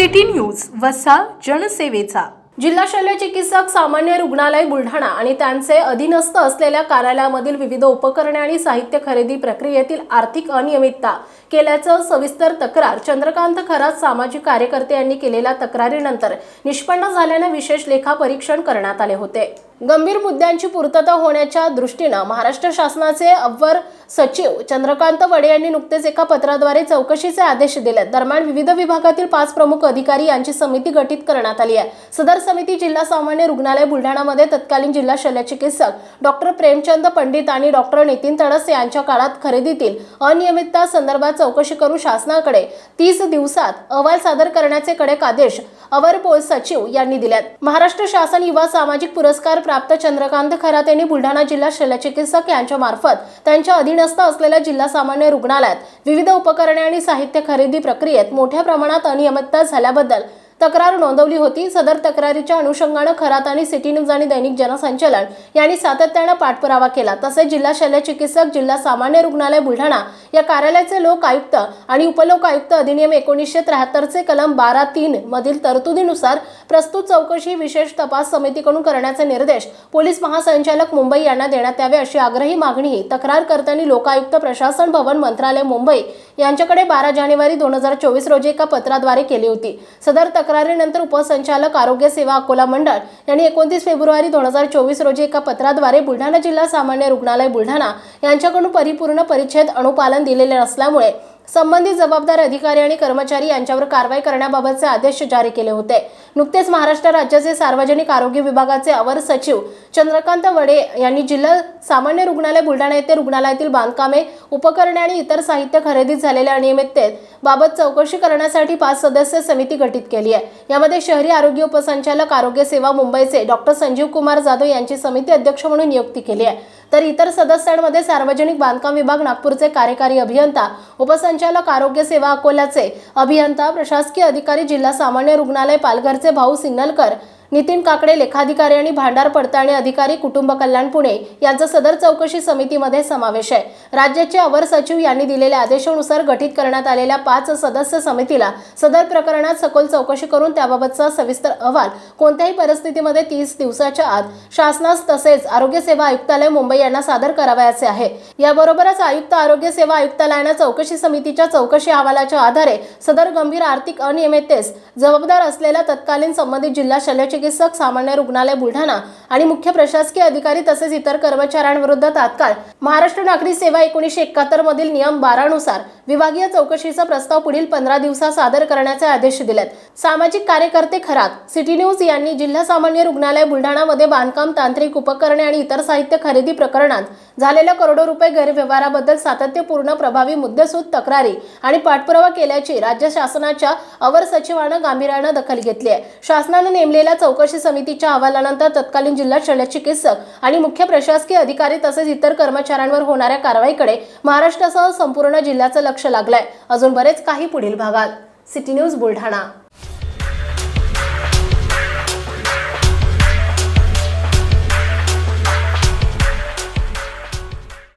City news वसा जनसेवेचा. जिल्हा शल्य चिकित्सक सामान्य रुग्णालय बुलढाणा आणि त्यांचे अधीनस्थ असलेल्या कार्यालयामधील विविध उपकरणे आणि साहित्य खरेदी प्रक्रियेतील आर्थिक अनियमितता केल्याचं सविस्तर तक्रार चंद्रकांत खरात सामाजिक कार्यकर्ते यांनी केलेल्या तक्रारीनंतर निष्पन्न झाल्याने विशेष लेखा परीक्षण करण्यात आले होते. गंभीर मुद्द्यांची पूर्तता होण्याच्या दृष्टीनं महाराष्ट्र शासनाचे अव्वर सचिव चंद्रकांत वडे यांनी नुकतेच एका पत्राद्वारे चौकशीचे आदेश दिले दरम्यान विविध विभागातील पाच प्रमुख अधिकारी यांची समिती गठीत करण्यात आली आहे. सदर समिती जिल्हा सामान्य रुग्णालय बुलढाणामध्ये तत्कालीन जिल्हा शल्यचिकित्सक डॉक्टर प्रेमचंद पंडित आणि डॉक्टर नितीन तडस यांच्या काळात खरेदीतील अनियमितता संदर्भात चौकशी करून शासनाकडे तीस दिवसात अहवाल सादर करण्याचे कडक आदेश अवर पोल सचिव यांनी दिल्यात महाराष्ट्र शासन युवा सामाजिक पुरस्कार प्राप्त चंद्रकांत खरात यांनी बुलढाणा जिल्हा शल्यचिकित्सक यांच्या मार्फत त्यांच्या अधीनस्थ असलेल्या जिल्हा सामान्य रुग्णालयात विविध उपकरणे आणि साहित्य खरेदी प्रक्रियेत मोठ्या प्रमाणात अनियमितता झाल्याबद्दल तक्रार नोंदवली होती. सदर तक्रारीच्या अनुषंगानं खरात आणि सिटी न्यूज आणि दैनिक जनसंचालन यांनी सातत्यानं पाठपुरावा केला. तसेच जिल्हा शल्य चिकित्सक जिल्हा सामान्य रुग्णालय बुलढाणा या कार्यालयाचे लोक आयुक्त आणि उपलोक आयुक्त अधिनियम एकोणीसशे त्र्याहत्तरचे कलम बारा तीन मधील तरतुदीनुसार प्रस्तुत चौकशी विशेष तपास समितीकडून करण्याचे निर्देश पोलीस महासंचालक मुंबई यांना देण्यात यावे अशी आग्रही मागणीही तक्रारकर्त्यांनी लोकायुक्त प्रशासन भवन मंत्रालय मुंबई यांच्याकडे बारा जानेवारी दोन हजार चोवीस रोजी एका पत्राद्वारे केली होती. सदर तक्रारीनंतर उपसंचालक आरोग्य सेवा अकोला मंडळ यांनी एकोणतीस फेब्रुवारी दोन हजार चोवीस रोजी एका पत्राद्वारे बुलढाणा जिल्हा सामान्य रुग्णालय बुलढाणा यांच्याकडून परिपूर्ण परिच्छेद अनुपालन दिलेले नसल्यामुळे संबंधित जबाबदार अधिकारी आणि कर्मचारी यांच्यावर कारवाई करण्याबाबतचे आदेश जारी केले होते. नुकतेच महाराष्ट्र राज्याचे सार्वजनिक आरोग्य विभागाचे अवर सचिव चंद्रकांत वडे यांनी जिल्हा सामान्य रुग्णालय बुलढाणा येथे रुग्णालयातील बांधकामे उपकरणे आणि इतर साहित्य खरेदीत झालेल्या अनियमिततेत बाबत चौकशी करण्यासाठी पाच सदस्य समिती गठीत केली आहे. यामध्ये शहरी आरोग्य उपसंचालक आरोग्य सेवा मुंबईचे डॉक्टर संजीव कुमार जाधव यांची समिती अध्यक्ष म्हणून नियुक्ती केली आहे. तर इतर सदस्यांमध्ये सार्वजनिक बांधकाम विभाग नागपूरचे कार्यकारी अभियंता उपसंचालक आरोग्य सेवा अकोल्याचे अभियंता प्रशासकीय अधिकारी जिल्हा सामान्य रुग्णालय पालघरचे भाऊ सिग्नलकर नितीन काकडे लेखाधिकारी आणि भांडार पडताळणी अधिकारी कुटुंब कल्याण पुणे यांचा सदर चौकशी समितीमध्ये समावेश आहे. राज्याचे अवर सचिव यांनी दिलेल्या आदेशानुसार गठीत करण्यात आलेल्या पाच सदस्य समितीला सदर प्रकरणात सखोल चौकशी करून त्याबाबतचा सविस्तर अहवाल कोणत्याही परिस्थितीमध्ये तीस दिवसाच्या आत शासनास तसेच आरोग्य सेवा आयुक्तालय मुंबई यांना सादर करावयाचे आहे. याबरोबरच आयुक्त आरोग्य सेवा आयुक्तालयानं चौकशी समितीच्या चौकशी अहवालाच्या आधारे सदर गंभीर आर्थिक अनियमिततेस जबाबदार असलेल्या तत्कालीन संबंधित जिल्हा शल्यचिकित्सक चिकित्सक सामान्य रुग्णालय बुलढाणा आणि मुख्य प्रशासकीय अधिकारी तसेच इतर कर्मचाऱ्यांविरुद्ध तात्काळ. महाराष्ट्र नागरी सेवा एकोणीसशे एकाहत्तर मधील नियम बारानुसार विभागीय चौकशीचा प्रस्ताव पुढील पंधरा दिवसात सादर करण्याचे आदेश दिलेत. सामाजिक कार्यकर्ते खरात सिटी न्यूज यांनी जिल्हा सामान्य रुग्णालय बुलढाणामध्ये बांधकाम तांत्रिक उपकरणे आणि इतर साहित्य खरेदी प्रकरणात झालेल्या करोडो रुपये गैरव्यवहाराबद्दल सातत्यपूर्ण प्रभावी मुद्देसूद तक्रारी आणि पाठपुरावा केल्याची राज्य शासनाच्या अवर सचिवानं गांभीर्यानं दखल घेतली आहे. शासनानं नेमलेल्या चौकशी समितीच्या अहवालानंतर तत्कालीन जिल्हा शल्यचिकित्सक आणि मुख्य प्रशासकीय अधिकारी तसेच इतर कर्मचाऱ्यांवर होणाऱ्या कारवाईकडे महाराष्ट्रासह संपूर्ण जिल्ह्याचं लक्ष लागलंय. अजून बरेच काही पुढील भागात. City news Buldhana.